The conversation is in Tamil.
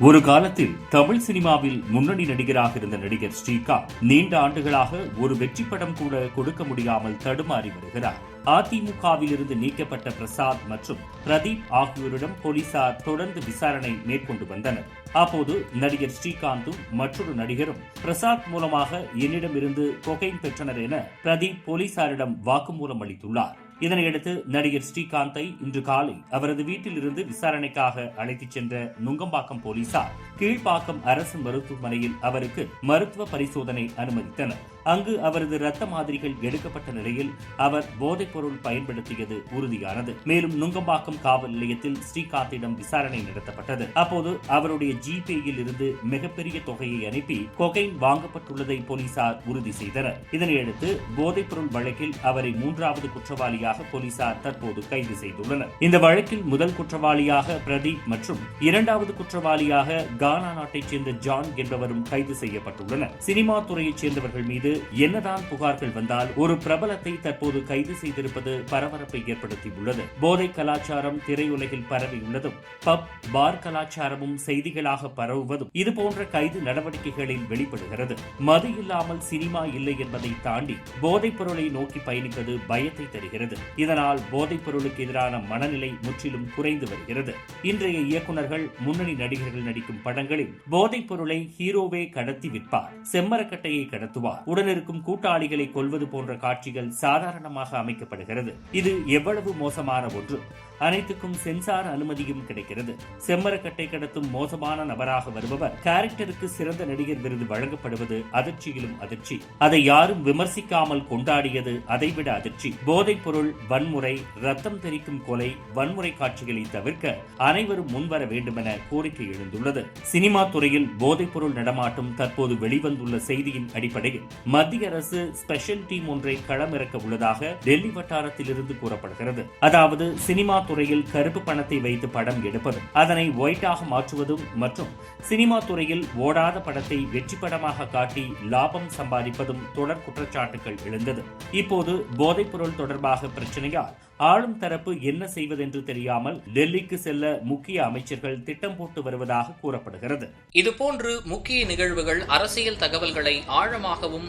ஒரு காலத்தில் தமிழ் சினிமாவில் முன்னணி நடிகராக இருந்த நடிகர் ஸ்ரீகாந்த் நீண்ட ஆண்டுகளாக ஒரு வெற்றி படம் கூட கொடுக்க முடியாமல் தடுமாறி வருகிறார். அதிமுகவிலிருந்து நீக்கப்பட்ட பிரசாத் மற்றும் பிரதீப் ஆகியோரிடம் போலீசார் தொடர்ந்து விசாரணை மேற்கொண்டு வந்தனர். அப்போது நடிகர் ஸ்ரீகாந்தும் மற்றொரு நடிகரும் பிரசாத் மூலமாக என்னிடமிருந்து கொகைன் பெற்றனர் என பிரதீப் போலீசாரிடம் வாக்குமூலம் அளித்துள்ளார். இதனையடுத்து நடிகர் ஸ்ரீகாந்தை இன்று காலை அவரது வீட்டில் இருந்து விசாரணைக்காக அழைத்துச் சென்ற நுங்கம்பாக்கம் போலீசார் கீழ்ப்பாக்கம் அரசு மருத்துவமனையில் அவருக்கு மருத்துவ பரிசோதனை அனுமதித்தனர். அங்கு அவரது ரத்த மாதிரிகள் எடுக்கப்பட்ட நிலையில் அவர் போதைப் பொருள் பயன்படுத்தியது உறுதியானது. மேலும் நுங்கம்பாக்கம் காவல் நிலையத்தில் ஸ்ரீகாந்திடம் விசாரணை நடத்தப்பட்டது. அப்போது அவருடைய ஜிபேயில் இருந்து மிகப்பெரிய தொகையை அனுப்பி கொகைன் வாங்கப்பட்டுள்ளதை போலீசார் உறுதி செய்தனர். இதனையடுத்து போதைப் பொருள் வழக்கில் அவரை மூன்றாவது குற்றவாளியாக போலீசார் தற்போது கைது செய்துள்ளனர். இந்த வழக்கில் முதல் குற்றவாளியாக பிரதீப் மற்றும் இரண்டாவது குற்றவாளியாக கானா நாட்டைச் சேர்ந்த ஜான் என்பவரும் கைது செய்யப்பட்டுள்ளனர். சினிமா துறையைச் சேர்ந்தவர்கள் மீது என்னதான் புகார்கள் வந்தால் ஒரு பிரபலத்தை தற்போது கைது செய்திருப்பது பரபரப்பை ஏற்படுத்தியுள்ளது. போதை கலாச்சாரம் திரையுலகில் பரவியுள்ளதும் பப் பார் கலாச்சாரமும் செய்திகளாக பரவுவதும் இதுபோன்ற கைது நடவடிக்கைகளில் வெளிப்படுகிறது. மது இல்லாமல் சினிமா இல்லை என்பதை தாண்டி போதைப் பொருளை நோக்கி பயணிப்பது பயத்தை தருகிறது. இதனால் போதைப் பொருளுக்கு எதிரான மனநிலை முற்றிலும் குறைந்து வருகிறது. இன்றைய இயக்குநர்கள் முன்னணி நடிகர்கள் நடிக்கும் படங்களில் போதைப் பொருளை ஹீரோவே கடத்தி விற்பார் செம்மரக்கட்டையை கடத்துவார். உடன் உடன் இருக்கும் கூட்டாளிகளை கொள்வது போன்ற காட்சிகள் சாதாரணமாக அமைக்கப்படுகிறது. இது எவ்வளவு மோசமான ஒன்று? அனைத்துக்கும் சென்சார் அனுமதியும் கிடைக்கிறது. செம்மரக்கட்டை கடத்தும் மோசமான நபராக வருபவர் கேரக்டருக்கு சிறந்த நடிகர் விருது வழங்கப்படுவது அதிர்ச்சியிலும் அதிர்ச்சி. அதை யாரும் விமர்சிக்காமல் கொண்டாடியது அதைவிட அதிர்ச்சி. போதைப் பொருள் வன்முறை ரத்தம் தெரிக்கும் கொலை வன்முறை காட்சிகளை தவிர்க்க அனைவரும் முன்வர வேண்டுமென கோரிக்கை எழுந்துள்ளது. சினிமா துறையில் போதைப் பொருள் நடமாட்டம் தற்போது வெளிவந்துள்ள செய்தியின் அடிப்படையில் மத்திய அரசு ஸ்பெஷல் டீம் ஒன்றை களமிறக்க உள்ளதாக டெல்லி வட்டாரத்திலிருந்து கூறப்படுகிறது. அதாவது சினிமா துறையில் கருப்பு பணத்தை வைத்து படம் எடுப்பதும் அதனை ஒயிட்டாக மாற்றுவதும் மற்றும் சினிமா துறையில் ஓடாத படத்தை வெற்றி படமாக காட்டி லாபம் சம்பாதிப்பதும் தொடர் குற்றச்சாட்டுகள் எழுந்தது. இப்போது போதைப்பொருள் தொடர்பாக பிரச்சனையால் ஆளும் தரப்பு என்ன செய்வதென்று தெரியாமல் டெல்லிக்கு செல்ல முக்கிய அமைச்சர்கள் திட்டம் போட்டு வருவதாக கூறப்படுகிறது. இதுபோன்று முக்கிய நிகழ்வுகள் அரசியல் தகவல்களை ஆழமாகவும்